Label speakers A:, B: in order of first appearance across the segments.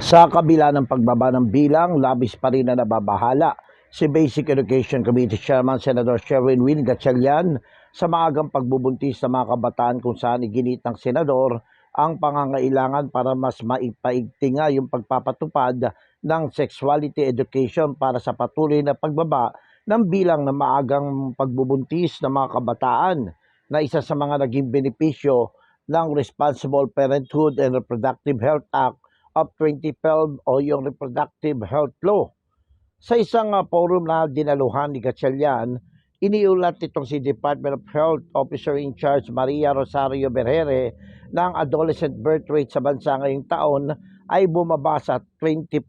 A: Sa kabila ng pagbaba ng bilang, labis pa rin na nababahala. Si Basic Education Committee Chairman Senator Sherwin Win Gatchalian sa maagang pagbubuntis sa mga kabataan kung saan iginit ng senador ang pangangailangan para mas maipaigting nga yung pagpapatupad ng sexuality education para sa patuloy na pagbaba ng bilang ng maagang pagbubuntis ng mga kabataan na isa sa mga naging benepisyo ng Responsible Parenthood and Reproductive Health Act of 2012 o yung Reproductive Health Law. Sa isang uh, forum na dinaluhan ni Gatchalian, iniulat itong si Department of Health Officer in Charge Maria Rosario Berhere na ang adolescent birth rate sa bansa ngayong taon ay bumaba sa 25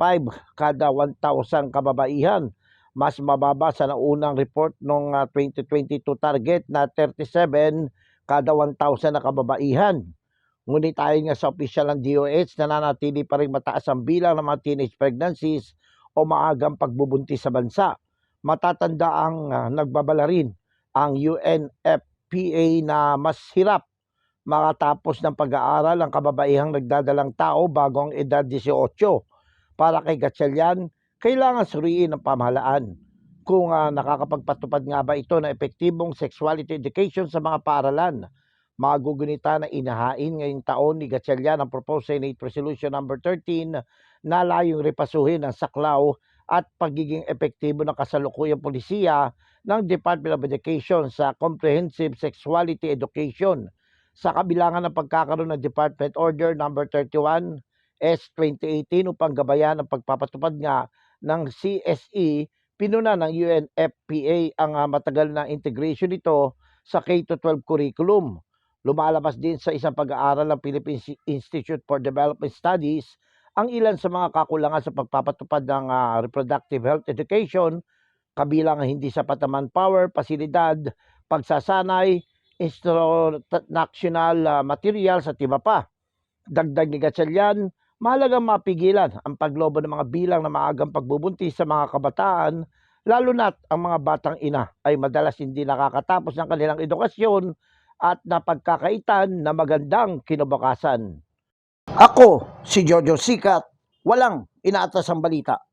A: kada 1,000 kababaihan. Mas mababa sa naunang report noong uh, 2022 target na 37 kada 1,000 na kababaihan. Ngunit ayon nga sa opisyal ng DOH, nananatili pa rin mataas ang bilang ng mga teenage pregnancies o maagang pagbubuntis sa bansa. Matatanda ang uh, nagbabala rin ang UNFPA na mas hirap makatapos ng pag-aaral ang kababaihang nagdadalang tao bago ang edad 18. Para kay Gatchalian, kailangan suriin ng pamahalaan kung uh, nakakapagpatupad nga ba ito ng epektibong sexuality education sa mga paaralan magugunita na inahain ngayong taon ni Gatchalian ang proposed Senate Resolution number 13 na layong repasuhin ang saklaw at pagiging epektibo ng kasalukuyang polisiya ng Department of Education sa Comprehensive Sexuality Education. Sa kabilangan ng pagkakaroon ng Department Order number 31 S 2018 upang gabayan ang pagpapatupad nga ng CSE pinuna ng UNFPA ang uh, matagal na integration nito sa K-12 curriculum lumalabas din sa isang pag-aaral ng Philippine Institute for Development Studies ang ilan sa mga kakulangan sa pagpapatupad ng uh, reproductive health education, kabilang ang hindi sapat na manpower, pasilidad, pagsasanay, instructional uh, materials at iba pa. Dagdag ni Gatchalian, mahalagang mapigilan ang paglobo ng mga bilang na maagang pagbubuntis sa mga kabataan, lalo na't ang mga batang ina ay madalas hindi nakakatapos ng kanilang edukasyon at napagkakaitan na magandang kinabukasan. Ako, si Jojo Sikat, walang inaatas ang balita.